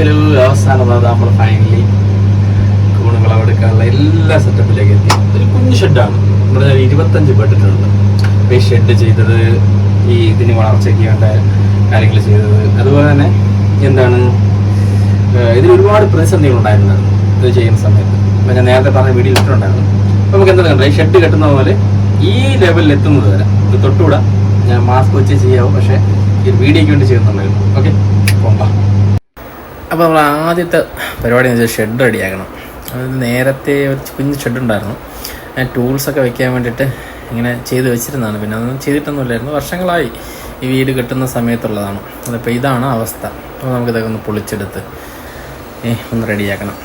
Hello അവസാനം നമ്മൾ finally കൂണുകളെ എടുക്കാനുള്ള എല്ലാ സെറ്റപ്പിലേക്ക് എത്തി. ഒരു കുഞ്ഞു ഷെഡാണ് നമ്മുടെ ഇരുപത്തഞ്ച് ബെഡിട്ടുണ്ട് അപ്പോൾ ഈ ഷെഡ് ചെയ്തത് ഈ ഇതിന് വളർച്ചയ്ക്ക് വേണ്ട കാര്യങ്ങൾ ചെയ്തത്. അതുപോലെ തന്നെ എന്താണ് ഇതിന് ഒരുപാട് പ്രതിസന്ധികൾ ഉണ്ടായിരുന്നത് ഇത് ചെയ്യുന്ന സമയത്ത്. അപ്പം ഞാൻ നേരത്തെ പറഞ്ഞ വീഡിയോ ഇട്ടിട്ടുണ്ടായിരുന്നു. അപ്പോൾ നമുക്ക് എന്താ കണ്ടത് ഈ ഷെഡ് കെട്ടുന്ന പോലെ ഈ ലെവലിൽ എത്തുന്നത് വരെ ഇത് തൊട്ടുകൂടാ. ഞാൻ മാസ്ക് വെച്ച് ചെയ്യാവും. പക്ഷേ ഈ വീഡിയോയ്ക്ക് വേണ്ടി ചെയ്യുന്നുണ്ടായിരുന്നു. ഓക്കെ പോകാം. അപ്പോൾ നമ്മൾ ആദ്യത്തെ പരിപാടി എന്ന് വെച്ചാൽ ഷെഡ് റെഡിയാക്കണം അത് നേരത്തെ ഒരു കുഞ്ഞ് ഷെഡ് ഉണ്ടായിരുന്നു. ഞാൻ ടൂൾസൊക്കെ വെക്കാൻ വേണ്ടിയിട്ട് ഇങ്ങനെ ചെയ്ത് വെച്ചിരുന്നതാണ്. പിന്നെ അതൊന്നും ചെയ്തിട്ടൊന്നുമില്ലായിരുന്നു. വർഷങ്ങളായി ഈ വീട് കെട്ടുന്ന സമയത്തുള്ളതാണ്. അതിപ്പോൾ ഇതാണ് അവസ്ഥ. അപ്പോൾ നമുക്കിതൊക്കെ ഒന്ന് പൊളിച്ചെടുത്ത് ഒന്ന് റെഡിയാക്കണം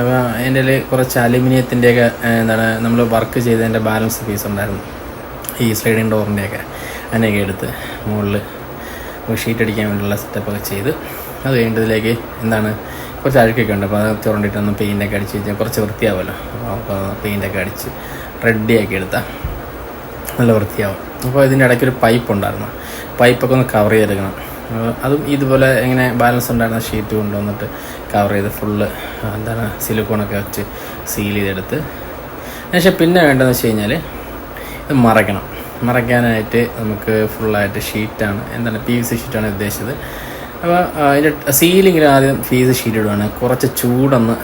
അപ്പോൾ കയ്യിൽ കുറച്ച് അലുമിനിയത്തിന്റെയൊക്കെ എന്താണ് നമ്മൾ വർക്ക് ചെയ്തതിന്റെ ബാലൻസ് പീസ് ഉണ്ടായിരുന്നു. ഈ സ്ലൈഡിങ് ഡോറിന്റെയൊക്കെ അതിനെയൊക്കെ എടുത്ത് മുകളിൽ ഷീറ്റ് അടിക്കാൻ വേണ്ടിയുള്ള സെറ്റപ്പൊക്കെ ചെയ്ത് അത് കഴിഞ്ഞതിലേക്ക് എന്താണ് കുറച്ച് അഴുക്കൊക്കെ ഉണ്ട്. അപ്പോൾ അത് ചുരണ്ടിട്ടൊന്ന് പെയിന്റൊക്കെ അടിച്ച് കഴിഞ്ഞാൽ കുറച്ച് വൃത്തിയാവുമല്ലോ. അപ്പോൾ പെയിന്റൊക്കെ അടിച്ച് റെഡിയാക്കി എടുത്താൽ നല്ല വൃത്തിയാവും. അപ്പോൾ ഇതിന്റെ ഇടയ്ക്ക് ഒരു പൈപ്പ് ഉണ്ടായിരുന്നു. പൈപ്പൊക്കെ ഒന്ന് കവർ ചെയ്തെടുക്കണം. അതും ഇതുപോലെ ഇങ്ങനെ ബാലൻസ് ഉണ്ടായിരുന്ന ഷീറ്റ് കൊണ്ടുവന്നിട്ട് കവർ ചെയ്ത് ഫുള്ള് എന്താണ് സിലിക്കോണൊക്കെ വെച്ച് സീൽ ചെയ്തെടുത്ത് പക്ഷേ പിന്നെ വേണ്ടതെന്ന് വെച്ച് കഴിഞ്ഞാൽ ഇത് മറയ്ക്കണം. മറയ്ക്കാനായിട്ട് നമുക്ക് ഫുള്ളായിട്ട് ഷീറ്റാണ് എന്താണ് പി വി സി ഷീറ്റാണ് ഉദ്ദേശിച്ചത്. അപ്പോൾ അതിന്റെ സീലിങ്ങിൽ ആദ്യം ഫീസ് ഷീറ്റ് ഇടുവാണ്. കുറച്ച് ചൂടൊന്ന്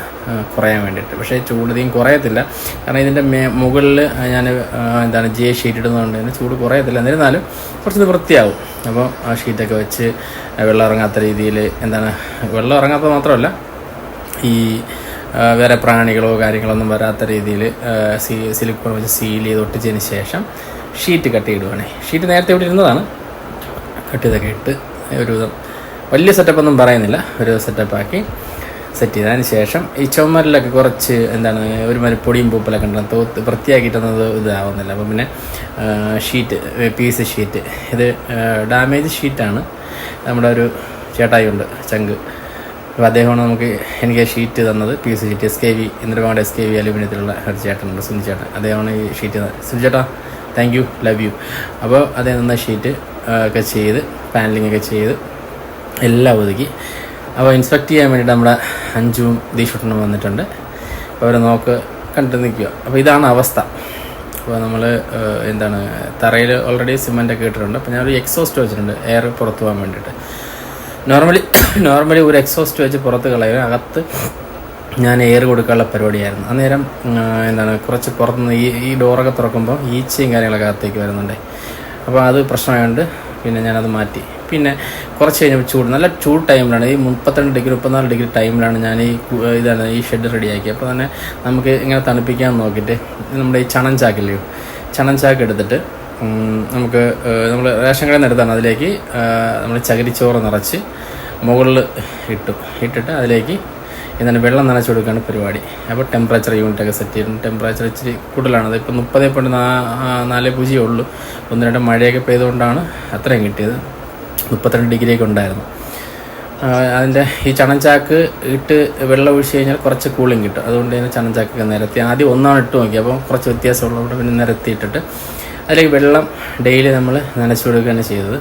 കുറയാൻ വേണ്ടിയിട്ട്. പക്ഷേ ചൂടധികം കുറയത്തില്ല. കാരണം ഇതിന്റെ മേ മുകളിൽ ഞാൻ എന്താണ് ജെ ഷീറ്റ് ഇടുന്നതുകൊണ്ട് തന്നെ ചൂട് കുറയത്തില്ല. എന്നിരുന്നാലും കുറച്ചത് വൃത്തിയാവും. അപ്പോൾ ആ ഷീറ്റൊക്കെ വെച്ച് വെള്ളം ഇറങ്ങാത്ത രീതിയിൽ എന്താണ് വെള്ളം ഇറങ്ങാത്തത് മാത്രമല്ല ഈ വേറെ പ്രാണികളോ കാര്യങ്ങളൊന്നും വരാത്ത രീതിയിൽ സീ സിലിക്കോൺ വെച്ച് സീൽ ചെയ്ത് ഒട്ടിച്ചതിന് ശേഷം ഷീറ്റ് കട്ട് ചെയ്തിടുവാണേ ഷീറ്റ് നേരത്തെ ഇവിടെ ഇരുന്നതാണ്. കട്ട് ചെയ്തൊക്കെ ഇട്ട് ഒരുവിധം വലിയ സെറ്റപ്പൊന്നും പറയുന്നില്ല. ഒരു സെറ്റപ്പാക്കി സെറ്റ് ചെയ്തതിന് ശേഷം ഈ ചുമരിലൊക്കെ കുറച്ച് എന്താണ് ഒരു മാതിരി പൊടിയും പൂപ്പലൊക്കെ ഉണ്ടാകും തോത്ത് വൃത്തിയാക്കിയിട്ടൊന്നത് ഇതാവുന്നില്ല. അപ്പം പിന്നെ ഷീറ്റ് പീസ് ഷീറ്റ് ഇത് ഡാമേജ് ഷീറ്റാണ് നമ്മുടെ ഒരു ചേട്ടായുണ്ട് ചങ്ക്. അപ്പോൾ അദ്ദേഹമാണ് നമുക്ക് എനിക്ക് ഷീറ്റ് തന്നത്. P C sheet S K V ഇന്ദ്രപാട് S K V അലുമിനിയത്തിലുള്ള ഒരു ചേട്ടനുണ്ട് സുനി ചേട്ടൻ. അദ്ദേഹമാണ് ഈ ഷീറ്റ് സുനി ചേട്ടാ താങ്ക് യു ലവ് യു അപ്പോൾ അദ്ദേഹം തന്ന ഷീറ്റ് ഒക്കെ ചെയ്ത് പാനലിംഗ് ഒക്കെ ചെയ്ത് എല്ലാം ഒതുക്കി. അപ്പോൾ ഇൻസ്പെക്ട് ചെയ്യാൻ വേണ്ടിയിട്ട് നമ്മുടെ അഞ്ചും ദീഷുട്ടനും വന്നിട്ടുണ്ട്. അപ്പോൾ അവരെ നോക്ക് കണ്ടു നിൽക്കുക. അപ്പോൾ ഇതാണ് അവസ്ഥ. അപ്പോൾ നമ്മൾ എന്താണ് തറയിൽ ഓൾറെഡി സിമെന്റൊക്കെ ഇട്ടിട്ടുണ്ട്. അപ്പോൾ ഞാനൊരു എക്സോസ്റ്റ് വെച്ചിട്ടുണ്ട് എയർ പുറത്ത് പോകാൻ വേണ്ടിയിട്ട്. നോർമലി നോർമലി ഒരു എക്സോസ്റ്റ് വെച്ച് പുറത്ത് കളയും അകത്ത് ഞാൻ എയർ കൊടുക്കാനുള്ള പരിപാടിയായിരുന്നു. അന്നേരം എന്താണ് കുറച്ച് പുറത്തുനിന്ന് ഈ ഈ ഡോറൊക്കെ തുറക്കുമ്പോൾ ഈച്ചയും കാര്യങ്ങളൊക്കെ അകത്തേക്ക് വരുന്നുണ്ട്. അപ്പോൾ അത് പ്രശ്നമായതുകൊണ്ട് പിന്നെ ഞാനത് മാറ്റി. പിന്നെ കുറച്ച് കഴിഞ്ഞപ്പോൾ ചൂട് നല്ല ചൂട് ടൈമിലാണ്. ഈ മുപ്പത്തിരണ്ട് ഡിഗ്രി മുപ്പത്തിനാല് ഡിഗ്രി ടൈമിലാണ് ഞാൻ ഈ ഇതാണ് ഈ ഷെഡ് റെഡിയാക്കിയത് അപ്പോൾ തന്നെ നമുക്ക് ഇങ്ങനെ തണുപ്പിക്കാൻ നോക്കിയിട്ട് നമ്മുടെ ഈ ചണം ചാക്കില്ലയോ ചണം ചാക്ക് എടുത്തിട്ട് നമുക്ക് നമ്മൾ റേഷൻ കടയിൽ നിന്ന് അതിലേക്ക് നമ്മൾ ചകിരിച്ചോറ് നിറച്ച് മുകളിൽ ഇട്ടു. ഇട്ടിട്ട് അതിലേക്ക് എന്താണ് വെള്ളം നനച്ചു കൊടുക്കുകയാണ് പരിപാടി. അപ്പോൾ ടെമ്പറേച്ചർ യൂണിറ്റൊക്കെ സെറ്റ് ചെയ്തിട്ടുണ്ട്. ടെമ്പറേച്ചർ ഇച്ചിരി കൂടുതലാണ്. അതിപ്പോൾ മുപ്പത് പോയിന്റ് നാല് പൂജ്യമേ ഉള്ളൂ. ഒന്ന് രണ്ട് മഴയൊക്കെ പെയ്തുകൊണ്ടാണ് അത്രയും കിട്ടിയത്. മുപ്പത്തിരണ്ട് ഡിഗ്രിയൊക്കെ ഉണ്ടായിരുന്നു. അതിന്റെ ഈ ചണഞ്ചാക്ക് ഇട്ട് വെള്ളം ഒഴിച്ച് കഴിഞ്ഞാൽ കുറച്ച് കൂളിംഗ് കിട്ടും. അതുകൊണ്ട് തന്നെ ചണഞ്ചാക്കൊക്കെ നിരത്തി. ആദ്യം ഒന്നാണ് ഇട്ട് നോക്കി. അപ്പോൾ കുറച്ച് വ്യത്യാസമുള്ളതുകൊണ്ട് പിന്നെ നിരത്തിയിട്ടിട്ട് അതിലേക്ക് വെള്ളം ഡെയിലി നമ്മൾ നനച്ചു കൊടുക്കുകയാണ് ചെയ്തത്.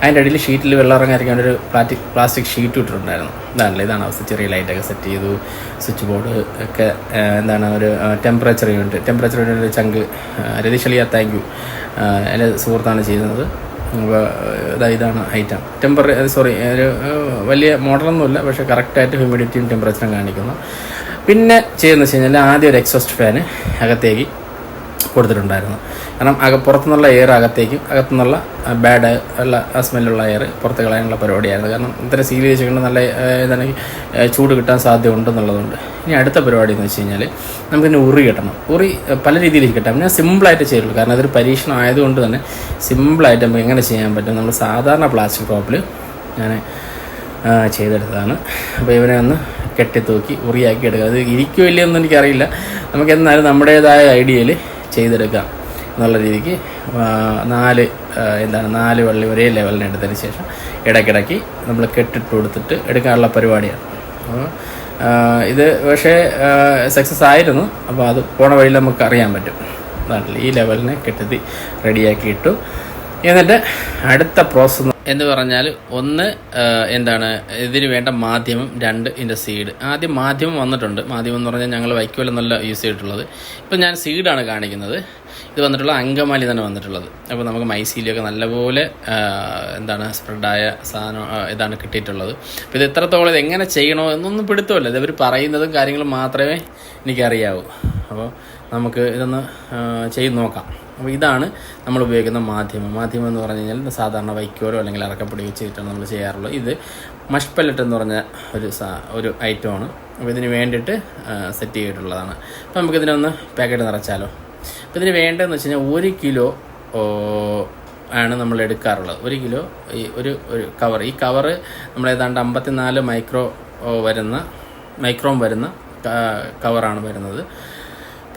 അതിന്റെ അടിയിൽ ഷീറ്റിൽ വെള്ളം ഇറങ്ങാതിരിക്കാൻ ഒരു പ്ലാസ്റ്റിക് പ്ലാസ്റ്റിക് ഷീറ്റ് ഇട്ടിട്ടുണ്ടായിരുന്നു. ഇതാണല്ലോ ഇതാണ് അവസ്ഥ. ചെറിയ ലൈറ്റൊക്കെ സെറ്റ് ചെയ്തു സ്വിച്ച് ബോർഡ് ഒക്കെ എന്താണ് ഒരു ടെമ്പറേച്ചർ യൂണിറ്റ്. ടെമ്പറേച്ചർ യൂണിറ്റ് ചങ്ക് രതീഷ് അലിയ താങ്ക് യു എന്റെ സുഹൃത്താണ് ചെയ്യുന്നത്. ഇതാണ് ഐറ്റം ടെമ്പറ സോറി ഒരു വലിയ മോഡലൊന്നുമില്ല പക്ഷേ കറക്റ്റായിട്ട് ഹ്യൂമിഡിറ്റിയും ടെമ്പറേച്ചറും കാണിക്കുന്നു. പിന്നെ ചെയ്യുന്നത് വെച്ച് കഴിഞ്ഞാൽ ആദ്യം ഒരു എക്സോസ്റ്റ് ഫാന് അകത്തേക്ക് കൊടുത്തിട്ടുണ്ടായിരുന്നു. കാരണം അക പുറത്തുനിന്നുള്ള എയർ അകത്തേക്കും അകത്തുനിന്നുള്ള ബാഡ് ഉള്ള സ്മെല്ലുള്ള എയർ പുറത്ത് കളയാനുള്ള പരിപാടിയായിരുന്നു. കാരണം ഇത്ര സീൽ വെച്ചുകൊണ്ട് നല്ല ഏഹ്, എന്താണ് ചൂട് കിട്ടാൻ സാധ്യത ഉണ്ടെന്നുള്ളതുകൊണ്ട് ഇനി അടുത്ത പരിപാടി എന്ന് വെച്ച് കഴിഞ്ഞാൽ നമുക്കിനി ഉറി കിട്ടണം. ഉറി പല രീതിയിൽ കിട്ടാം. ഞാൻ സിമ്പിളായിട്ട് ചെയ്യുള്ളൂ കാരണം അതൊരു പരീക്ഷണം ആയതുകൊണ്ട് തന്നെ സിമ്പിളായിട്ട് നമുക്ക് എങ്ങനെ ചെയ്യാൻ പറ്റും? നമ്മൾ സാധാരണ പ്ലാസ്റ്റിക് ടോപ്പിൽ ഞാൻ ചെയ്തെടുത്തതാണ്. അപ്പോൾ ഇവനെ ഒന്ന് കെട്ടിത്തൂക്കി ഉറിയാക്കി എടുക്കുക അത് ഇരിക്കുമോ ഇല്ലയെന്ന് എനിക്കറിയില്ല. നമുക്ക് എന്നാലും നമ്മുടേതായ ഐഡിയയിൽ ചെയ്തെടുക്കാം എന്നുള്ള രീതിക്ക് നാല് എന്താണ് നാല് വള്ളി ഒരേ ലെവലിന് എടുത്തതിന് ശേഷം ഇടയ്ക്കിടയ്ക്ക് നമ്മൾ കെട്ടിട്ട് കൊടുത്തിട്ട് എടുക്കാനുള്ള പരിപാടിയാണ്. അപ്പോൾ ഇത് പക്ഷേ സക്സസ് ആയിരുന്നു. അപ്പോൾ അത് പോണ വഴിയിൽ നമുക്ക് അറിയാൻ പറ്റും. ഈ ലെവലിനെ കെട്ടിത്തി റെഡിയാക്കി ഇട്ടു എന്നിട്ട് അടുത്ത പ്രോസസ്സ് എന്ന് പറഞ്ഞാൽ ഒന്ന് എന്താണ് ഇതിന് വേണ്ട മാധ്യമം രണ്ട് ഇതിന്റെ സീഡ് ആദ്യം മാധ്യമം വന്നിട്ടുണ്ട്. മാധ്യമം എന്ന് പറഞ്ഞാൽ ഞങ്ങൾ നല്ല യൂസ് ചെയ്തിട്ടുള്ളത്. ഇപ്പം ഞാൻ സീഡാണ് കാണിക്കുന്നത്. ഇത് വന്നിട്ടുള്ള അങ്കമാലി തന്നെ വന്നിട്ടുള്ളത്. അപ്പോൾ നമുക്ക് മൈസീലിയൊക്കെ നല്ലപോലെ എന്താണ് സ്പ്രെഡായ സാധനം ഇതാണ് കിട്ടിയിട്ടുള്ളത്. അപ്പോൾ ഇത് എത്രത്തോളം ഇത് എങ്ങനെ ചെയ്യണോ എന്നൊന്നും പിടുത്തമല്ല. ഇത് ഇവർ പറയുന്നതും കാര്യങ്ങളും മാത്രമേ എനിക്കറിയാവൂ. അപ്പോൾ നമുക്ക് ഇതൊന്ന് ചെയ്ത് നോക്കാം. അപ്പോൾ ഇതാണ് നമ്മൾ ഉപയോഗിക്കുന്ന മാധ്യമം. മാധ്യമം എന്ന് പറഞ്ഞു കഴിഞ്ഞാൽ സാധാരണ വൈക്കോലോ അല്ലെങ്കിൽ അറക്കപ്പൊടി വെച്ചിട്ടാണ് നമ്മൾ ചെയ്യാറുള്ളത്. ഇത് മഷ് പെല്ലറ്റ് എന്ന് പറഞ്ഞ ഒരു സാ ഒരു ഐറ്റമാണ് അപ്പോൾ ഇതിന് വേണ്ടിയിട്ട് സെറ്റ് ചെയ്തിട്ടുള്ളതാണ്. അപ്പോൾ നമുക്കിതിനൊന്ന് പാക്കറ്റ് നിറച്ചാലോ? അപ്പോൾ ഇതിന് വേണ്ടതെന്ന് വെച്ച് കഴിഞ്ഞാൽ ഒരു കിലോ ആണ് നമ്മൾ എടുക്കാറുള്ളത്. ഒരു കിലോ ഈ ഒരു ഒരു കവർ ഈ കവറ് നമ്മൾ ഏതാണ്ട് അമ്പത്തിനാല് മൈക്രോ വരുന്ന മൈക്രോം വരുന്ന കവറാണ് വരുന്നത്.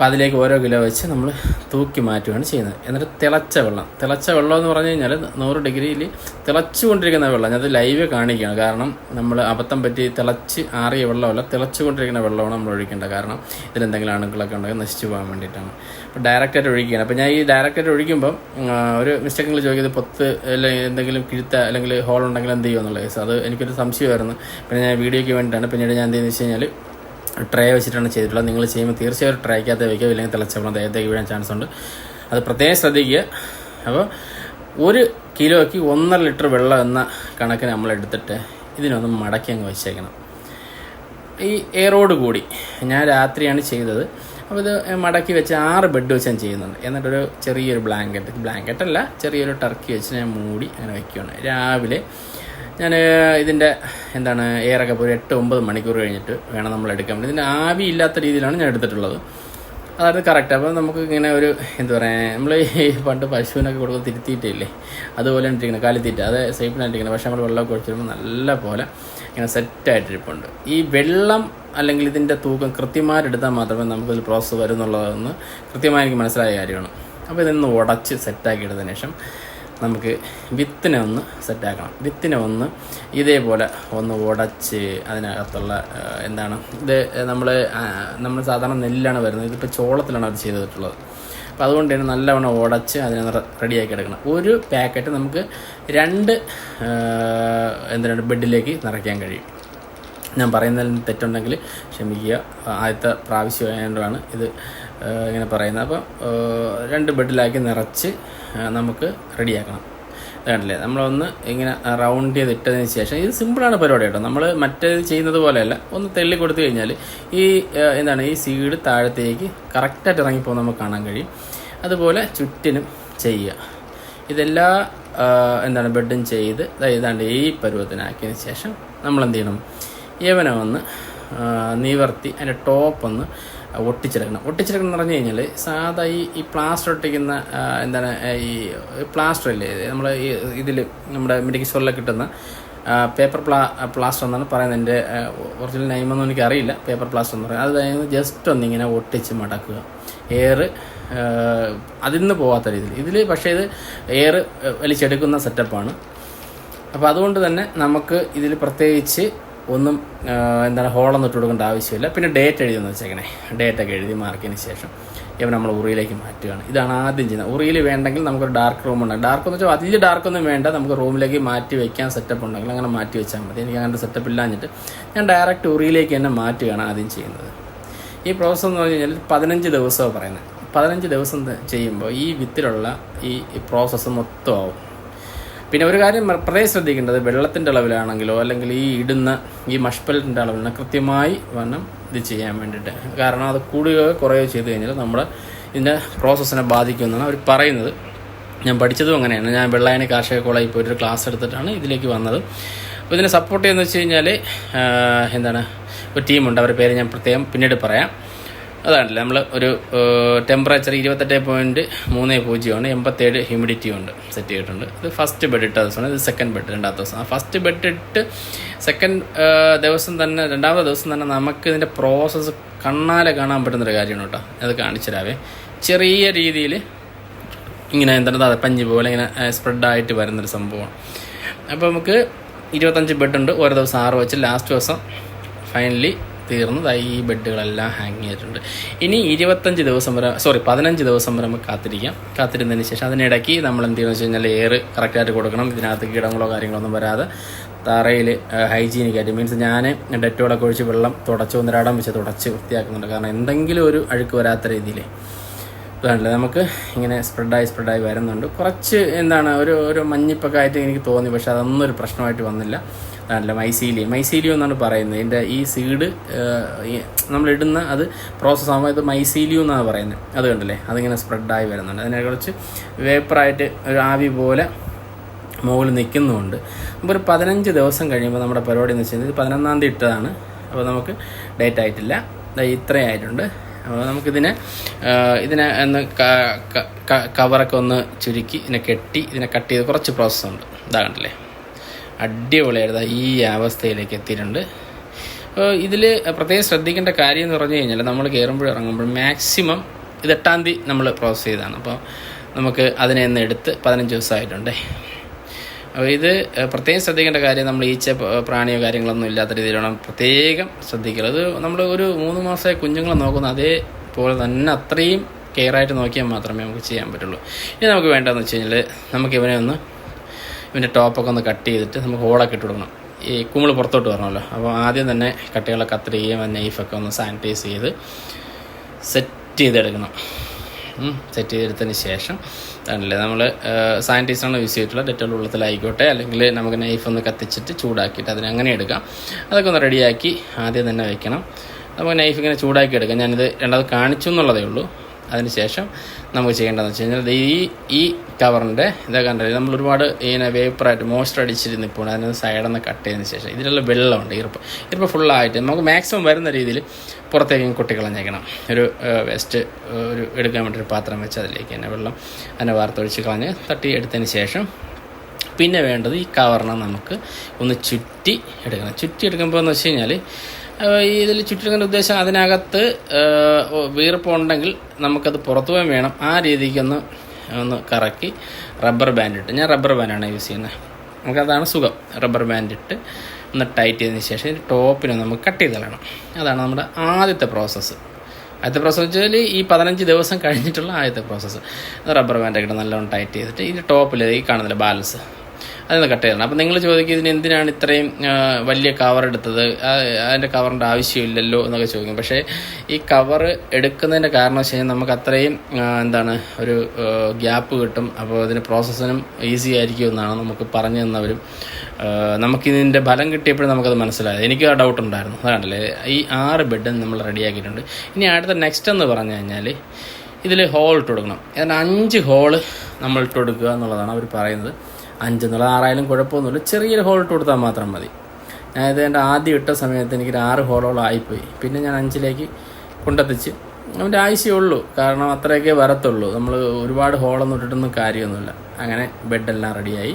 അപ്പോൾ അതിലേക്ക് ഓരോ കിലോ വെച്ച് നമ്മൾ തൂക്കി മാറ്റുകയാണ് ചെയ്യുന്നത്. എന്നിട്ട് തിളച്ച വെള്ളം. തിളച്ച വെള്ളം എന്ന് പറഞ്ഞു കഴിഞ്ഞാൽ നൂറ് ഡിഗ്രിയിൽ തിളച്ചുകൊണ്ടിരിക്കുന്ന വെള്ളം. ഞാനത് ലൈവ് കാണിക്കുകയാണ്. കാരണം നമ്മൾ അബദ്ധം പറ്റി തിളച്ച് ആറിയ വെള്ളമല്ല തിളച്ചുകൊണ്ടിരിക്കുന്ന വെള്ളമാണ് നമ്മൾ ഒഴിക്കേണ്ടത്. കാരണം ഇതിലെന്തെങ്കിലും അണുക്കളൊക്കെ ഉണ്ടെങ്കിൽ നശിച്ചു പോകാൻ വേണ്ടിയിട്ടാണ്. അപ്പോൾ ഡയറക്റ്റായിട്ട് ഒഴിക്കുകയാണ്. അപ്പോൾ ഞാൻ ഈ ഡയറക്റ്റായിട്ട് ഒഴിക്കുമ്പം ഒരു മിസ്റ്റേക്കിൽ ചോദിക്കുന്നത് പൊത്ത് അല്ലെങ്കിൽ എന്തെങ്കിലും കിഴുത്ത അല്ലെങ്കിൽ ഹോൾ ഉണ്ടെങ്കിൽ എന്ത് ചെയ്യുമെന്നുള്ള കേസ് അത് എനിക്കൊരു സംശയമായിരുന്നു. പിന്നെ ഞാൻ വീഡിയോയ്ക്ക് വേണ്ടിയിട്ടാണ്. പിന്നീട് ഞാൻ എന്ത് ചെയ്യുന്നത് വെച്ച് കഴിഞ്ഞാൽ ട്രേ വെച്ചിട്ടാണ് ചെയ്തിട്ടുള്ളത്. നിങ്ങൾ ചെയ്യുമ്പോൾ തീർച്ചയായും ട്രേക്കകത്ത് വയ്ക്കുക ഇല്ലെങ്കിൽ തിളച്ച വെള്ളം ദേഹത്തേക്ക് വീഴാൻ ചാൻസ് ഉണ്ട്. അത് പ്രത്യേകം ശ്രദ്ധിക്കുക. അപ്പോൾ ഒരു കിലോയ്ക്ക് ഒന്നര ലിറ്റർ വെള്ളം എന്ന കണക്കിന് നമ്മൾ എടുത്തിട്ട് ഇതിനൊന്ന് മടക്കി അങ്ങ് വെച്ചേക്കണം. ഈ എയറോട് കൂടി ഞാൻ രാത്രിയാണ് ചെയ്തത്. അപ്പോൾ ഇത് മടക്കി വെച്ച് ആറ് ബെഡ് വെച്ച് ഞാൻ ചെയ്യുന്നുണ്ട്. എന്നിട്ടൊരു ചെറിയൊരു ബ്ലാങ്കറ്റ് ബ്ലാങ്കറ്റ് അല്ല ചെറിയൊരു ടർക്കി വെച്ച് ഞാൻ മൂടി അങ്ങനെ വയ്ക്കുകയാണ് രാവിലെ ഞാൻ ഇതിന്റെ എന്താണ് എയറൊക്കെ ഒരു എട്ട് ഒമ്പത് മണിക്കൂർ കഴിഞ്ഞിട്ട് വേണം നമ്മൾ എടുക്കാൻ വേണ്ടി. ഇതിന്റെ ആവി ഇല്ലാത്ത രീതിയിലാണ് ഞാൻ എടുത്തിട്ടുള്ളത്. അതായത് കറക്റ്റ് അപ്പോൾ നമുക്ക് ഇങ്ങനെ ഒരു എന്താ പറയുക നമ്മൾ ഈ പണ്ട് പശുവിനൊക്കെ കൊടുക്കുന്ന തിരുത്തിയിട്ടില്ലേ അതുപോലെ ഇരിക്കുന്നത് കാലിത്തീറ്റ. അത് സേഫിനായിട്ടിരിക്കുന്നത് പക്ഷേ നമ്മൾ വെള്ളമൊക്കെ ഒഴിച്ചിരുമ്പോൾ നല്ല പോലെ ഇങ്ങനെ സെറ്റായിട്ടിരിപ്പുണ്ട് ഈ വെള്ളം അല്ലെങ്കിൽ ഇതിന്റെ തൂക്കം കൃത്യമായിട്ടെടുത്താൽ മാത്രമേ നമുക്കിത് പ്രോസസ്സ് വരുന്നുള്ളതെന്ന് കൃത്യമായി എനിക്ക് മനസ്സിലായ കാര്യമാണ്. അപ്പോൾ ഇതൊന്ന് ഉടച്ച് സെറ്റാക്കി എടുത്തതിന് ശേഷം നമുക്ക് വിത്തിനെ ഒന്ന് സെറ്റാക്കണം വിത്തിനെ ഒന്ന് ഇതേപോലെ ഒന്ന് ഉടച്ച് അതിനകത്തുള്ള എന്താണ് ഇത് നമ്മൾ നമ്മൾ സാധാരണ നെല്ലാണ് വരുന്നത്. ഇതിപ്പോൾ ചോളത്തിലാണ് അത് ചെയ്തിട്ടുള്ളത്. അപ്പോൾ അതുകൊണ്ട് തന്നെ നല്ലവണ്ണം ഉടച്ച് അതിനെ റെഡിയാക്കി എടുക്കണം. ഒരു പാക്കറ്റ് നമുക്ക് രണ്ട് എന്തിനാണ് ബെഡിലേക്ക് നിറയ്ക്കാൻ കഴിയും. ഞാൻ പറയുന്നതിൽ തെറ്റുണ്ടെങ്കിൽ ക്ഷമിക്കുക. ആദ്യത്തെ പ്രാവശ്യമായതുകൊണ്ടാണ് ഇത് ഇങ്ങനെ പറയുന്നത്. അപ്പം രണ്ട് ബെഡിലാക്കി നിറച്ച് നമുക്ക് റെഡിയാക്കണം. കണ്ടില്ലേ നമ്മളൊന്ന് ഇങ്ങനെ റൗണ്ട് ചെയ്ത് ഇട്ടതിന് ശേഷം ഇത് സിമ്പിളാണ് പരിപാടി കേട്ടോ. നമ്മൾ മറ്റേത് ചെയ്യുന്നത് പോലെയല്ല. ഒന്ന് തെള്ളി കൊടുത്തു കഴിഞ്ഞാൽ ഈ എന്താണ് ഈ സീഡ് താഴത്തേക്ക് കറക്റ്റായിട്ട് ഇറങ്ങിപ്പോൾ നമുക്ക് കാണാൻ കഴിയും. അതുപോലെ ചുറ്റിനും ചെയ്യുക. ഇതെല്ലാ എന്താണ് ബെഡും ചെയ്ത് ഇതാണ്ട് ഈ പരുവത്തിനാക്കിയതിന് ശേഷം നമ്മൾ എന്ത് ചെയ്യണം? യവനെ ഒന്ന് നിവർത്തി അതിന്റെ ടോപ്പ് ഒന്ന് ഒട്ടിച്ചെടുക്കണം ഒട്ടിച്ചെടുക്കണം എന്ന് പറഞ്ഞു കഴിഞ്ഞാൽ സാധാ ഈ ഈ പ്ലാസ്റ്റർ ഒട്ടിക്കുന്ന എന്താണ് ഈ പ്ലാസ്റ്റർ അല്ലേ നമ്മൾ ഈ ഇതിൽ നമ്മുടെ മെഡിക്കൽ സ്റ്റോറിലൊക്കെ കിട്ടുന്ന പേപ്പർ പ്ലാ പ്ലാസ്റ്റർ എന്നാണ് പറയുന്നത്. എന്റെ ഒറിജിനൽ നെയിമൊന്നും എനിക്ക് അറിയില്ല. പേപ്പർ പ്ലാസ്റ്റർ എന്ന് പറയുന്നത്. അത് കഴിഞ്ഞ് ജസ്റ്റ് ഒന്നിങ്ങനെ ഒട്ടിച്ച് മടക്കുക. എയർ അതിൽ നിന്ന് പോകാത്ത രീതിയിൽ. ഇതിൽ പക്ഷേ ഇത് എയർ വലിച്ചെടുക്കുന്ന സെറ്റപ്പാണ് അപ്പോൾ അതുകൊണ്ട് തന്നെ നമുക്ക് ഇതിൽ പ്രത്യേകിച്ച് ഒന്നും എന്താണ് ഹോളൊന്നും ഇട്ട് കൊടുക്കേണ്ട ആവശ്യമില്ല. പിന്നെ ഡേറ്റ് എഴുതി എന്ന് ഡേറ്റ് ഒക്കെ എഴുതി മാർക്കിന് ശേഷം ഇവ നമ്മൾ ഉറിയിലേക്ക് മാറ്റുകയാണ്. ഇതാണ് ആദ്യം ചെയ്യുന്നത്. ഉറിയിൽ വേണ്ടെങ്കിൽ നമുക്കൊരു ഡാർക്ക് റൂം ഉണ്ട്. ഡാർക്ക് എന്ന് വെച്ചാൽ വലിയ ഡാർക്ക് ഒന്നും വേണ്ട. നമുക്ക് റൂമിലേക്ക് മാറ്റി വെക്കാൻ സെറ്റപ്പ് ഉണ്ടെങ്കിൽ അങ്ങനെ മാറ്റി വെച്ചാൽ മതി. എനിക്ക് അങ്ങനത്തെ സെറ്റപ്പ് ഇല്ലാഞ്ഞിട്ട് ഞാൻ ഡയറക്റ്റ് ഉറിയിലേക്ക് തന്നെ മാറ്റുകയാണ് ആദ്യം ചെയ്യുന്നത്. ഈ പ്രോസസ്സ് എന്ന് പറഞ്ഞു കഴിഞ്ഞാൽ പതിനഞ്ച് ദിവസമാണ് പറയുന്നത്. പതിനഞ്ച് ദിവസം ചെയ്യുമ്പോൾ ഈ വിത്തിലുള്ള ഈ പ്രോസസ്സ് മൊത്തം ആവും. പിന്നെ ഒരു കാര്യം പ്രത്യേകം ശ്രദ്ധിക്കേണ്ടത് വെള്ളത്തിന്റെ അളവിലാണെങ്കിലോ അല്ലെങ്കിൽ ഈ ഇടുന്ന ഈ മഷ്പലിന്റെ അളവിലാണ് കൃത്യമായി വണ്ണം ഇത് ചെയ്യാൻ വേണ്ടിയിട്ട്. കാരണം അത് കൂടുകയോ കുറയോ ചെയ്ത് കഴിഞ്ഞാൽ നമ്മുടെ ഇതിന്റെ പ്രോസസ്സിനെ ബാധിക്കുമെന്നാണ് അവർ പറയുന്നത്. ഞാൻ പഠിച്ചതും അങ്ങനെയാണ്. ഞാൻ വെള്ളായണി കാർഷിക കോളേജിൽ പോയിട്ട് ഒരു ക്ലാസ് എടുത്തിട്ടാണ് ഇതിലേക്ക് വന്നത്. അപ്പോൾ ഇതിനെ സപ്പോർട്ട് ചെയ്യുന്നത് വെച്ച് കഴിഞ്ഞാൽ എന്താണ് ഒരു ടീമുണ്ട് അവരുടെ പേര് ഞാൻ പ്രത്യേകം പിന്നീട് പറയാം. അതാണല്ലേ നമ്മൾ ഒരു ടെമ്പറേച്ചർ ഇരുപത്തെട്ട് പോയിന്റ് മൂന്ന് പൂജ്യമാണ് എൺപത്തേഴ് ഹ്യൂമിഡിറ്റിയും ഉണ്ട് സെറ്റ് ചെയ്തിട്ടുണ്ട്. ഇത് ഫസ്റ്റ് ബെഡ് ഇട്ട ദിവസമാണ് ഇത് സെക്കൻഡ് ബെഡ് രണ്ടാമത്തെ ദിവസം. ആ ഫസ്റ്റ് ബെഡ് ഇട്ട് സെക്കൻഡ് ദിവസം തന്നെ രണ്ടാമത്തെ ദിവസം തന്നെ നമുക്ക് ഇതിന്റെ പ്രോസസ്സ് കണ്ണാലെ കാണാൻ പറ്റുന്നൊരു കാര്യമാണ് കേട്ടോ. അത് കാണിച്ചുതരാവേ ചെറിയ രീതിയിൽ ഇങ്ങനെ എന്താ അതെ പഞ്ഞി പോലെ ഇങ്ങനെ സ്പ്രെഡായിട്ട് വരുന്നൊരു സംഭവമാണ്. അപ്പോൾ നമുക്ക് ഇരുപത്തഞ്ച് ബെഡുണ്ട് ഓരോ ദിവസം ആറ് വെച്ച് ലാസ്റ്റ് ദിവസം ഫൈനലി തീർന്ന് ദാ ഈ ബെഡുകളെല്ലാം ഹാങ് ചെയ്തിട്ടുണ്ട്. ഇനി ഇരുപത്തഞ്ച് ദിവസം വരെ സോറി പതിനഞ്ച് ദിവസം വരെ നമുക്ക് കാത്തിരിക്കാം. കാത്തിരുന്നതിന് ശേഷം അതിനിടയ്ക്ക് നമ്മൾ എന്ത് ചെയ്യുന്നത് വെച്ച് കഴിഞ്ഞാൽ എയർ കറക്റ്റായിട്ട് കൊടുക്കണം. ഇതിനകത്ത് കീടങ്ങളോ കാര്യങ്ങളൊന്നും വരാതെ തറയിൽ ഹൈജീനിക് ആയിട്ട് മീൻസ് ഞാൻ ഡെറ്റോളൊക്കെ ഒഴിച്ച് വെള്ളം തുടച്ച് ഒന്നരാടം വെച്ച് തുടച്ച് വൃത്തിയാക്കുന്നുണ്ട്. കാരണം എന്തെങ്കിലും ഒരു അഴുക്ക് വരാത്ത രീതിയിൽ. ഇതാണല്ലേ നമുക്ക് ഇങ്ങനെ സ്പ്രെഡായി സ്പ്രെഡായി വരുന്നുണ്ട്. കുറച്ച് എന്താണ് ഒരു ഒരു മഞ്ഞിപ്പൊക്കെ ആയിട്ട് എനിക്ക് തോന്നി പക്ഷേ അതൊന്നും ഒരു പ്രശ്നമായിട്ട് വന്നില്ല. അതല്ല മൈസീലിയം. മൈസീലിയം എന്നാണ് പറയുന്നത്. ഇതിന്റെ ഈ സീഡ് നമ്മളിടുന്ന അത് പ്രോസസ്സ് ആകുമ്പോൾ ഇത് മൈസീലിയം എന്നാണ് പറയുന്നത്. അത് കണ്ടില്ലേ? അതിങ്ങനെ സ്പ്രെഡായി വരുന്നുണ്ട്. അതിനെ കുറിച്ച് വേപ്പറായിട്ട് ഒരു ആവി പോലെ മുകളിൽ നിൽക്കുന്നുമുണ്ട്. അപ്പോൾ ഒരു പതിനഞ്ച് ദിവസം കഴിയുമ്പോൾ നമ്മുടെ പരിപാടി എന്ന് വെച്ചാൽ ഇത് പതിനൊന്നാം തീയതി ഇട്ടതാണ്. അപ്പോൾ നമുക്ക് ഡേറ്റ് ആയിട്ടില്ല. ഇത്രയായിട്ടുണ്ട് അപ്പോൾ നമുക്കിതിനെ ഇതിനെ ഒന്ന് കവറൊക്കെ ഒന്ന് ചുരുക്കി ഇതിനെ കെട്ടി ഇതിനെ കട്ട് ചെയ്ത് കുറച്ച് പ്രോസസ്സുണ്ട് ഇതാ കണ്ടില്ലേ? അടിപൊളിയായിരുന്നു. ഈ അവസ്ഥയിലേക്ക് എത്തിയിട്ടുണ്ട്. ഇതിൽ പ്രത്യേകം ശ്രദ്ധിക്കേണ്ട കാര്യം എന്ന് പറഞ്ഞു കഴിഞ്ഞാൽ നമ്മൾ കയറുമ്പോഴും ഇറങ്ങുമ്പോഴും മാക്സിമം ഇത് എട്ടാം തീയതി നമ്മൾ പ്രോസസ് ചെയ്തതാണ്. അപ്പോൾ നമുക്ക് അതിനെ ഒന്ന് എടുത്ത് പതിനഞ്ച് ദിവസമായിട്ടുണ്ടേ. അപ്പോൾ ഇത് പ്രത്യേകം ശ്രദ്ധിക്കേണ്ട കാര്യം നമ്മൾ ഈച്ച പ്രാണിയോ കാര്യങ്ങളൊന്നും ഇല്ലാത്ത രീതിയിലാണ് പ്രത്യേകം ശ്രദ്ധിക്കുക അത് നമ്മൾ ഒരു മൂന്ന് മാസമായി കുഞ്ഞുങ്ങളെ നോക്കുന്ന അതേപോലെ തന്നെ അത്രയും കെയറായിട്ട് നോക്കിയാൽ മാത്രമേ നമുക്ക് ചെയ്യാൻ പറ്റുള്ളൂ. ഇനി നമുക്ക് വേണ്ടതെന്ന് വെച്ച് കഴിഞ്ഞാൽ നമുക്ക് ഇവനെ ഒന്ന് ഇവന്റെ ടോപ്പൊക്കെ ഒന്ന് കട്ട് ചെയ്തിട്ട് നമുക്ക് ഹോളൊക്കെ ഇട്ട് കൊടുക്കണം. ഈ കുമിൾ പുറത്തോട്ട് വരണമല്ലോ. അപ്പോൾ ആദ്യം തന്നെ കട്ടികളെ ആ നൈഫൊക്കെ ഒന്ന് സാനിറ്റൈസ് ചെയ്ത് സെറ്റ് ചെയ്തെടുക്കണം. സെറ്റ് ചെയ്തെടുത്തതിന് ശേഷം അതല്ലേ നമ്മൾ സാനിറ്റൈസറാണ് യൂസ് ചെയ്തിട്ടുള്ള ഡെറ്റോൾ വെള്ളത്തിലായിക്കോട്ടെ അല്ലെങ്കിൽ നമുക്ക് നൈഫ് ഒന്ന് കത്തിച്ചിട്ട് ചൂടാക്കിയിട്ട് അതിനെ അങ്ങനെ എടുക്കാം. അതൊക്കെ ഒന്ന് റെഡിയാക്കി ആദ്യം തന്നെ വെക്കണം. നമുക്ക് നൈഫ് ഇങ്ങനെ ചൂടാക്കി എടുക്കാം. ഞാനിത് രണ്ടാമത് കാണിച്ചു എന്നുള്ളതേ ഉള്ളൂ. അതിനുശേഷം നമുക്ക് ചെയ്യേണ്ടതെന്ന് വെച്ച് കഴിഞ്ഞാൽ ഈ ഈ കവറിന്റെ ഇതൊക്കെ കണ്ടത് നമ്മൾ ഒരുപാട് ഇങ്ങനെ വേപ്പറായിട്ട് മോസ്റ്റർ അടിച്ചിരുന്ന് ഇപ്പോൾ അതിന് സൈഡിൽ നിന്ന് കട്ട് ചെയ്തതിന് ശേഷം ഇതിലുള്ള വെള്ളമുണ്ട് ഈർപ്പ്. ഈർപ്പ് ഫുള്ളായിട്ട് നമുക്ക് മാക്സിമം വരുന്ന രീതിയിൽ പുറത്തേക്ക് കൊട്ടിക്കളഞ്ഞേക്കണം. ഒരു വേസ്റ്റ് ഒരു എടുക്കാൻ വേണ്ടി ഒരു പാത്രം വെച്ച് അതിലേക്ക് തന്നെ വെള്ളം അതിനെ വാർത്തൊഴിച്ച് കളഞ്ഞ് തട്ടി എടുത്തതിന് ശേഷം പിന്നെ വേണ്ടത് ഈ കവറിനെ നമുക്ക് ഒന്ന് ചുറ്റി എടുക്കണം. ചുറ്റി എടുക്കുമ്പോൾ എന്ന് വെച്ച് കഴിഞ്ഞാൽ ഇതിൽ ചുറ്റിരിക്കുന്ന ഉദ്ദേശം അതിനകത്ത് വീർപ്പുണ്ടെങ്കിൽ നമുക്കത് പുറത്തു പോകാൻ വേണം. ആ രീതിക്കൊന്ന് ഒന്ന് കറക്കി റബ്ബർ ബാൻഡ് ഇട്ട് ഞാൻ റബ്ബർ ബാൻഡാണ് യൂസ് ചെയ്യുന്നത്. നമുക്കതാണ് സുഖം. റബ്ബർ ബാൻഡ് ഇട്ട് ഒന്ന് ടൈറ്റ് ചെയ്തതിന് ശേഷം ടോപ്പിനെ നമുക്ക് കട്ട് ചെയ്ത് കളയണം. അതാണ് നമ്മുടെ ആദ്യത്തെ പ്രോസസ്സ്. ആദ്യത്തെ പ്രോസസ്സ് വെച്ചാൽ ഈ പതിനഞ്ച് ദിവസം കഴിഞ്ഞിട്ടുള്ള ആദ്യത്തെ പ്രോസസ്സ്. റബ്ബർ ബാൻഡൊക്കെ ഇട്ട് നല്ലോണം ടൈറ്റ് ചെയ്തിട്ട് ഇതിന്റെ ടോപ്പിൽ ഈ കാണുന്നില്ല ബാലൻസ്? അതിന് കട്ട് ചെയ്യണം. അപ്പം നിങ്ങൾ ചോദിക്കും ഇതിന് എന്തിനാണ് ഇത്രയും വലിയ കവർ എടുത്തത്? അതിന്റെ കവറിന്റെ ആവശ്യമില്ലല്ലോ എന്നൊക്കെ ചോദിക്കും. പക്ഷേ ഈ കവർ എടുക്കുന്നതിന്റെ കാരണം വെച്ച് കഴിഞ്ഞാൽ നമുക്ക് അത്രയും എന്താണ് ഒരു ഗ്യാപ്പ് കിട്ടും. അപ്പോൾ അതിന് പ്രോസസ്സിനും ഈസി ആയിരിക്കും എന്നാണ് നമുക്ക് പറഞ്ഞു തന്നവരും. നമുക്കിതിന്റെ ഫലം കിട്ടിയപ്പോഴും നമുക്കത് മനസ്സിലായത് എനിക്ക് ആ ഡൗട്ട് ഉണ്ടായിരുന്നു. അതാണല്ലേ ഈ ആറ് ബെഡ് നമ്മൾ റെഡിയാക്കിയിട്ടുണ്ട് ഇനി അടുത്ത നെക്സ്റ്റ് എന്ന് പറഞ്ഞു കഴിഞ്ഞാൽ ഇതിൽ ഹോൾ ഇട്ട് കൊടുക്കണം. അതിന് അഞ്ച് ഹോൾ നമ്മൾ ഇട്ട് കൊടുക്കുക എന്നുള്ളതാണ് അവർ പറയുന്നത്. അഞ്ച് എന്നുള്ളത് ആറായാലും കുഴപ്പമൊന്നുമില്ല. ചെറിയൊരു ഹോൾ ഇട്ട് കൊടുത്താൽ മാത്രം മതി. ഞാൻ എന്റെ ആദ്യം ഇട്ട സമയത്ത് എനിക്കൊരു ആറ് ഹോളോളം ആയിപ്പോയി. പിന്നെ ഞാൻ അഞ്ചിലേക്ക് കൊണ്ടെത്തിച്ച് അവന്റെ ആവശ്യമേ കാരണം അത്രയൊക്കെ വരത്തുള്ളൂ. നമ്മൾ ഒരുപാട് ഹോളൊന്നും ഇട്ടിട്ടൊന്നും കാര്യമൊന്നുമില്ല. അങ്ങനെ ബെഡെല്ലാം റെഡിയായി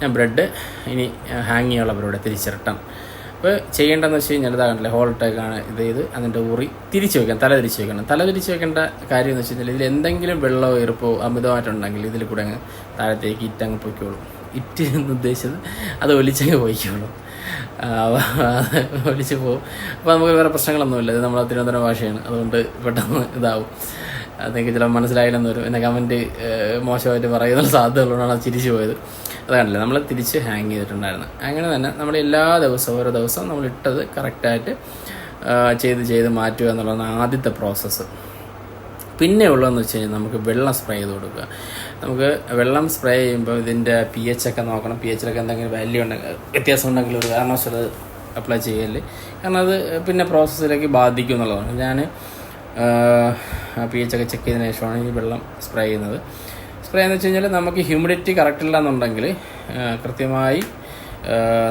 ഞാൻ ബ്രെഡ് ഇനി ഹാങ് ചെയ്യാനുള്ള പരിപാടി തിരിച്ചിരട്ടാം അപ്പോൾ ചെയ്യേണ്ടതെന്ന് വെച്ച് കഴിഞ്ഞാൽ ഇതാ കണ്ടില്ലേ ഹോളിട്ടേക്കാണ് ഇത് ചെയ്ത് അതിന്റെ ഉറി തിരിച്ച് വെക്കണം തല തിരിച്ച് വെക്കണം. തല തിരിച്ച് വെക്കേണ്ട കാര്യം എന്ന് വെച്ച് കഴിഞ്ഞാൽ ഇതിൽ എന്തെങ്കിലും വെള്ളമോ ഈർപ്പോ അമിതമായിട്ടുണ്ടെങ്കിൽ ഇതിൽ കൂടെ അങ്ങ് താഴത്തേക്ക് ഇറ്റങ്ങ് പൊയ്ക്കോളും. ഇറ്റ് എന്ന് ഉദ്ദേശിച്ചത് അത് ഒലിച്ചങ്ങ് പോയിക്കോളും. ഒലിച്ച് പോകും അപ്പോൾ നമുക്ക് വേറെ പ്രശ്നങ്ങളൊന്നുമില്ല. ഇത് നമ്മളെ തിരുവനന്തപുരം ഭാഷയാണ്. അതുകൊണ്ട് പെട്ടെന്ന് ഇതാവും. അതെനിക്ക് ചില മനസ്സിലായില്ലെന്ന് വരും. എന്നെ കമന്റ് മോശമായിട്ട് പറയുന്ന സാധ്യതകളോടാണ് ചിരിച്ചു പോയത്. അത് നമ്മൾ തിരിച്ച് ഹാങ് ചെയ്തിട്ടുണ്ടായിരുന്നു. അങ്ങനെ തന്നെ നമ്മൾ എല്ലാ ദിവസവും ഓരോ ദിവസവും നമ്മൾ ഇട്ടത് കറക്റ്റായിട്ട് ചെയ്ത് ചെയ്ത് മാറ്റുക എന്നുള്ളതാണ് ആദ്യത്തെ പ്രോസസ്സ് പിന്നെ ഉള്ളതെന്ന് വെച്ച് കഴിഞ്ഞാൽ നമുക്ക് വെള്ളം സ്പ്രേ ചെയ്ത് കൊടുക്കുക. നമുക്ക് വെള്ളം സ്പ്രേ ചെയ്യുമ്പോൾ ഇതിന്റെ പി എച്ച് ഒക്കെ നോക്കണം. പി എച്ചിലൊക്കെ എന്തെങ്കിലും വാല്യൂ ഉണ്ടെങ്കിൽ വ്യത്യാസം ഉണ്ടെങ്കിൽ ഒരു കാരണവശാലും അത് അപ്ലൈ ചെയ്യൽ. കാരണം അത് പിന്നെ പ്രോസസ്സിലേക്ക് ബാധിക്കും എന്നുള്ളതാണ്. ഞാൻ പി എച്ച് ഒക്കെ ചെക്ക് ചെയ്തതിന് ശേഷമാണ് ഈ വെള്ളം സ്പ്രേ ചെയ്യുന്നത്. സ്പ്രേ എന്ന് വെച്ച് കഴിഞ്ഞാൽ നമുക്ക് ഹ്യൂമിഡിറ്റി കറക്റ്റ് ഇല്ല എന്നുണ്ടെങ്കിൽ കൃത്യമായി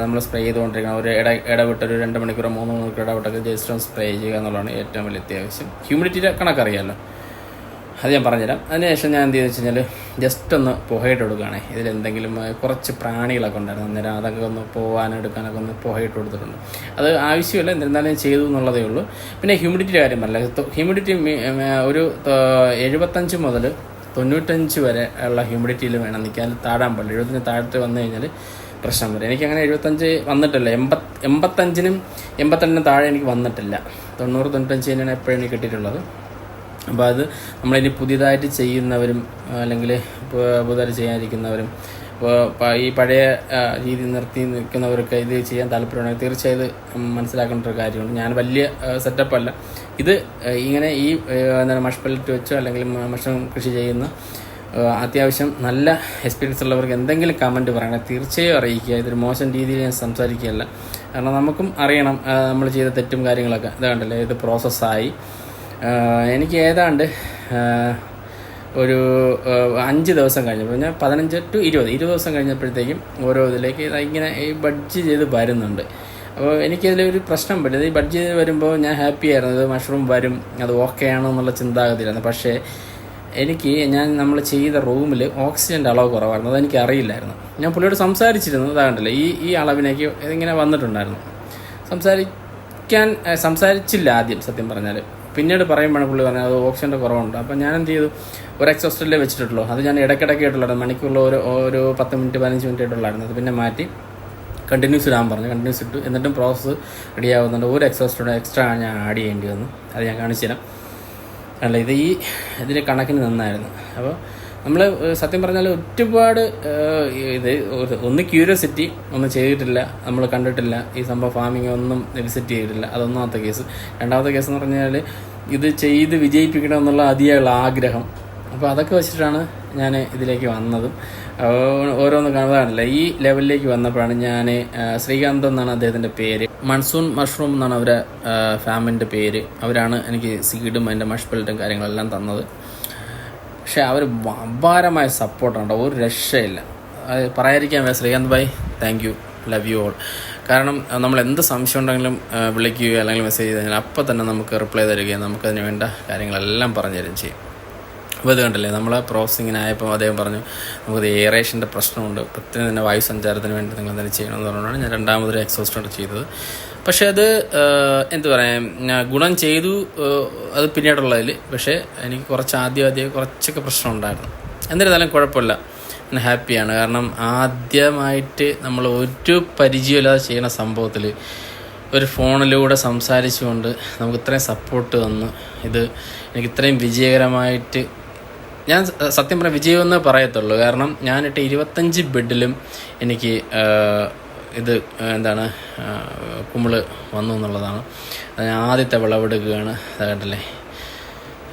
നമ്മൾ സ്പ്രേ ചെയ്തുകൊണ്ടിരിക്കണം. ഒരു ഇട ഇടവിട്ട് ഒരു രണ്ട് മണിക്കൂറോ മൂന്ന് മണിക്കൂർ ഇടവിട്ടൊക്കെ ജസ്റ്റ് സ്പ്രേ ചെയ്യുക എന്നുള്ളതാണ് ഏറ്റവും വലിയ അത്യാവശ്യം. ഹ്യൂമിഡിറ്റിയുടെ കണക്കറിയാമല്ലോ അത് ഞാൻ പറഞ്ഞുതരാം. അതിനുശേഷം ഞാൻ എന്ത് ചെയ്തെന്ന് വെച്ച് കഴിഞ്ഞാൽ ജസ്റ്റ് ഒന്ന് പുകയിട്ട് കൊടുക്കുകയാണേ. ഇതിലെന്തെങ്കിലും കുറച്ച് പ്രാണികളൊക്കെ ഉണ്ടായിരുന്നു. അന്നേരം അതൊക്കെ ഒന്ന് പോകാനും എടുക്കാനൊക്കെ ഒന്ന് പുകയിട്ട് കൊടുത്തിട്ടുണ്ട്. അത് ആവശ്യമില്ല എന്നിരുന്നാലും ചെയ്തു എന്നുള്ളതേ ഉള്ളൂ. പിന്നെ ഹ്യൂമിഡിറ്റി കാര്യം പറഞ്ഞില്ല? ഹ്യൂമിഡിറ്റി ഒരു എഴുപത്തഞ്ച് മുതൽ തൊണ്ണൂറ്റഞ്ച് വരെ ഉള്ള ഹ്യൂമിഡിറ്റിയിൽ വേണം നിൽക്കാൻ താഴാൻ പാടില്ല. എഴുപത്തിന് താഴത്ത് വന്നു കഴിഞ്ഞാൽ പ്രശ്നം വരും. എനിക്കങ്ങനെ എഴുപത്തഞ്ച് വന്നിട്ടില്ല. എൺപത് എൺപത്തഞ്ചിനും എൺപത്തിരണ്ടിനും താഴെ എനിക്ക് വന്നിട്ടില്ല. തൊണ്ണൂറ് തൊണ്ണൂറ്റഞ്ച് തന്നെയാണ് എപ്പോഴും എനിക്ക് കിട്ടിയിട്ടുള്ളത്. അപ്പോൾ അത് നമ്മളിനി പുതിയതായിട്ട് ചെയ്യുന്നവരും അല്ലെങ്കിൽ പുതുതായിട്ട് ചെയ്യാനിരിക്കുന്നവരും ഇപ്പോൾ ഈ പഴയ രീതി നിർത്തി നിൽക്കുന്നവർക്ക് ഇത് ചെയ്യാൻ താല്പര്യമുണ്ടെങ്കിൽ തീർച്ചയായും മനസ്സിലാക്കേണ്ട ഒരു കാര്യമുണ്ട് ഞാൻ വലിയ സെറ്റപ്പല്ല ഇത് ഇങ്ങനെ ഈ എന്താണ് മഷ്പലിറ്റ് വെച്ചോ അല്ലെങ്കിൽ മഷം കൃഷി ചെയ്യുന്ന അത്യാവശ്യം നല്ല എക്സ്പീരിയൻസ് ഉള്ളവർക്ക് എന്തെങ്കിലും കമന്റ് പറയണം. തീർച്ചയായും അറിയിക്കുക. ഇതൊരു മോശം രീതിയിൽ ഞാൻ സംസാരിക്കുകയല്ല. കാരണം നമുക്കും അറിയണം നമ്മൾ ചെയ്ത തെറ്റും കാര്യങ്ങളൊക്കെ. ഇത് കണ്ടല്ലേ? ഇത് പ്രോസസ്സായി എനിക്ക് ഏതാണ്ട് ഒരു അഞ്ച് ദിവസം കഴിഞ്ഞപ്പോൾ ഞാൻ പതിനഞ്ച് ടു ഇരുപത് ഇരുപത് ദിവസം കഴിഞ്ഞപ്പോഴത്തേക്കും ഓരോ ഇതിലേക്ക് ഇങ്ങനെ ഈ ബഡ്ജ് ചെയ്ത് വരുന്നുണ്ട്. അപ്പോൾ എനിക്കതിലൊരു പ്രശ്നം പറ്റിയത് ഈ ബഡ്ജ് ചെയ്ത് വരുമ്പോൾ ഞാൻ ഹാപ്പി ആയിരുന്നു. ഇത് മഷ്റൂം വരും അത് ഓക്കെ ആണോ എന്നുള്ള ചിന്താഗതിയിലായിരുന്നു പക്ഷേ എനിക്ക് ഞാൻ നമ്മൾ ചെയ്ത റൂമിൽ ഓക്സിജന്റെ അളവ് കുറവായിരുന്നു. അതെനിക്ക് അറിയില്ലായിരുന്നു. ഞാൻ പുള്ളിയോട് സംസാരിച്ചിരുന്നു. അതാകണ്ടല്ലോ ഈ ഈ അളവിനേക്ക് ഇതിങ്ങനെ വന്നിട്ടുണ്ടായിരുന്നു. സംസാരിക്കാൻ സംസാരിച്ചില്ല ആദ്യം സത്യം പറഞ്ഞാൽ പിന്നീട് പറയുമ്പോഴാണ് പുള്ളി പറഞ്ഞത് അത് ഓക്സിജന്റെ കുറവുണ്ട്. അപ്പോൾ ഞാൻ എന്ത് ചെയ്തു? ഒരു എക്സോസ്റ്റല്ലേ വെച്ചിട്ടുള്ളൂ. അത് ഞാൻ ഇടയ്ക്കിടയ്ക്ക് ആയിട്ടുള്ളത് മണിക്കുള്ള ഒരു ഒരു പത്ത് മിനിറ്റ് പതിനഞ്ച് മിനിറ്റ് ആയിട്ടുള്ളായിരുന്നു അത് പിന്നെ മാറ്റി കണ്ടിന്യൂസ് ഇടാൻ പറഞ്ഞു. കണ്ടിന്യൂസ് ഇട്ടു എന്നിട്ടും പ്രോസസ്സ് റെഡി ആവുന്നുണ്ട്. ഒരു എക്സോസ്റ്റോടെ എക്സ്ട്രാ ഞാൻ ആഡ് ചെയ്യേണ്ടി വന്നു. അത് ഞാൻ കാണിച്ചു തരാം. അല്ല ഇത് ഈ ഇതിന്റെ കണക്കിന് നന്നായിരുന്നു. അപ്പോൾ നമ്മൾ സത്യം പറഞ്ഞാൽ ഒരുപാട് ഇത് ഒന്ന് ക്യൂരിയോസിറ്റി ഒന്നും ചെയ്തിട്ടില്ല നമ്മൾ കണ്ടിട്ടില്ല. ഈ സംഭവം ഫാമിംഗ് ഒന്നും വിസിറ്റ് ചെയ്തിട്ടില്ല. അതൊന്നാമത്തെ കേസ് രണ്ടാമത്തെ കേസ് എന്ന് പറഞ്ഞാൽ ഇത് ചെയ്ത് വിജയിപ്പിക്കണം എന്നുള്ള അതിയായുള്ള ആഗ്രഹം. അപ്പോൾ അതൊക്കെ വെച്ചിട്ടാണ് ഞാൻ ഇതിലേക്ക് വന്നതും. ഓരോന്ന് കാണുന്നതാണല്ല. ഈ ലെവലിലേക്ക് വന്നപ്പോഴാണ് ഞാൻ ശ്രീകാന്ത് എന്നാണ് അദ്ദേഹത്തിന്റെ പേര്. മൺസൂൺ മഷ്റൂം എന്നാണ് അവരെ ഫാമിന്റെ പേര്. അവരാണ് എനിക്ക് സീഡും അതിന്റെ മഷ്പെൽറ്റും കാര്യങ്ങളെല്ലാം തന്നത്. പക്ഷെ അവർ അപാരമായ സപ്പോർട്ടുണ്ട് ഒരു രക്ഷയില്ല. അത് പറയാതിരിക്കാൻ വേ Srikanth bhai thank you love you all കാരണം നമ്മൾ എന്ത് സംശയം ഉണ്ടെങ്കിലും വിളിക്കുകയോ അല്ലെങ്കിൽ മെസ്സേജ് ചെയ്ത് കഴിഞ്ഞാൽ അപ്പം തന്നെ നമുക്ക് റിപ്ലൈ തരികയും നമുക്കതിന് വേണ്ട കാര്യങ്ങളെല്ലാം പറഞ്ഞു തരികയും ചെയ്യും. അപ്പോൾ ഇത് കണ്ടില്ലേ? നമ്മൾ പ്രോസസ്സിങ്ങിനായപ്പോൾ അദ്ദേഹം പറഞ്ഞു നമുക്ക് എയറേഷന്റെ പ്രശ്നമുണ്ട്. പ്രത്യേകം തന്നെ വായു സഞ്ചാരത്തിന് വേണ്ടി നിങ്ങൾ തന്നെ ചെയ്യണമെന്ന് പറഞ്ഞുകൊണ്ടാണ് ഞാൻ രണ്ടാമതൊരു എക്സോസ്റ്റ് ചെയ്തത്. പക്ഷേ അത് എന്തു പറയാം ഗുണം ചെയ്തു അത് പിന്നീടുള്ളതിൽ പക്ഷേ എനിക്ക് കുറച്ച് ആദ്യം ആദ്യം കുറച്ചൊക്കെ പ്രശ്നം ഉണ്ടായിരുന്നു. എന്നിരുന്നാലും കുഴപ്പമില്ല. ഞാൻ ഹാപ്പിയാണ്. കാരണം ആദ്യമായിട്ട് നമ്മൾ ഒരു പരിചയമില്ലാതെ ചെയ്യുന്ന സംഭവത്തിൽ ഒരു ഫോണിലൂടെ സംസാരിച്ചുകൊണ്ട് നമുക്ക് ഇത്രയും സപ്പോർട്ട് തന്നു ഇത് എനിക്ക് ഇത്രയും വിജയകരമായിട്ട് ഞാൻ സത്യം പറഞ്ഞാൽ വിജയമെന്നേ പറയത്തുള്ളൂ. കാരണം ഞാനിട്ട് ഇരുപത്തഞ്ച് ബെഡിലും എനിക്ക് ഇത് എന്താണ് കുമ്പിൾ വന്നു എന്നുള്ളതാണ്. അത് ആദ്യത്തെ വിളവെടുക്കുകയാണ് അത് കണ്ടല്ലേ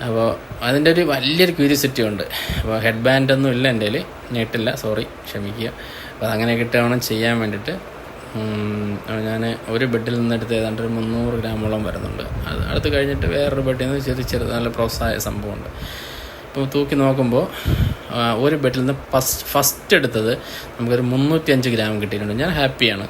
അപ്പോൾ അതിന്റെ ഒരു വലിയൊരു ക്യൂരിയോസിറ്റി ഉണ്ട്. അപ്പോൾ ഹെഡ് ബാൻഡ് ഒന്നും ഇല്ല എന്റെ കയ്യിൽ ഞെട്ടില്ല സോറി ക്ഷമിക്കുക. അപ്പോൾ അതങ്ങനെ കിട്ടുകയാണ് ചെയ്യാൻ വേണ്ടിയിട്ട് ഞാൻ ഒരു ബെഡിൽ നിന്നെടുത്ത് ഏതാണ്ട് ഒരു മുന്നൂറ് ഗ്രാമോളം വരുന്നുണ്ട്. അത് അടുത്ത് കഴിഞ്ഞിട്ട് വേറൊരു ബെഡിൽ നിന്ന് ചെറിയ ചെറുത് നല്ല പ്രോസായ സംഭവമുണ്ട്. ഇപ്പോൾ തൂക്കി നോക്കുമ്പോൾ ഒരു ബെഡിൽ നിന്ന് ഫസ്റ്റ് ഫസ്റ്റ് എടുത്തത് നമുക്കൊരു മുന്നൂറ്റി അഞ്ച് ഗ്രാം കിട്ടിയിട്ടുണ്ട്. ഞാൻ ഹാപ്പിയാണ്.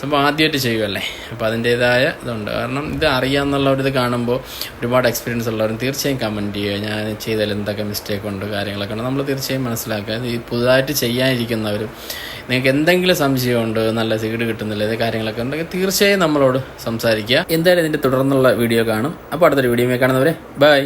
സംഭവം ആദ്യമായിട്ട് ചെയ്യുമല്ലേ അപ്പോൾ അതിന്റേതായ ഇതുണ്ട്. കാരണം ഇത് അറിയാമെന്നുള്ളവരിത് കാണുമ്പോൾ ഒരുപാട് എക്സ്പീരിയൻസ് ഉള്ളവരും തീർച്ചയായും കമന്റ് ചെയ്യുക. ഞാൻ ചെയ്തതിൽ എന്തൊക്കെ മിസ്റ്റേക്ക് ഉണ്ട് കാര്യങ്ങളൊക്കെ ഉണ്ട്. നമ്മൾ തീർച്ചയായും മനസ്സിലാക്കുക. ഈ പുതുതായിട്ട് ചെയ്യാനിരിക്കുന്നവരും നിങ്ങൾക്ക് എന്തെങ്കിലും സംശയമുണ്ട് നല്ല സീഡ് കിട്ടുന്നില്ല ഇത് കാര്യങ്ങളൊക്കെ ഉണ്ടെങ്കിൽ തീർച്ചയായും നമ്മളോട് സംസാരിക്കുക. എന്തായാലും ഇതിന്റെ തുടർന്നുള്ള വീഡിയോ കാണും. അപ്പോൾ അടുത്തൊരു വീഡിയോ കാണുന്നവരെ ബൈ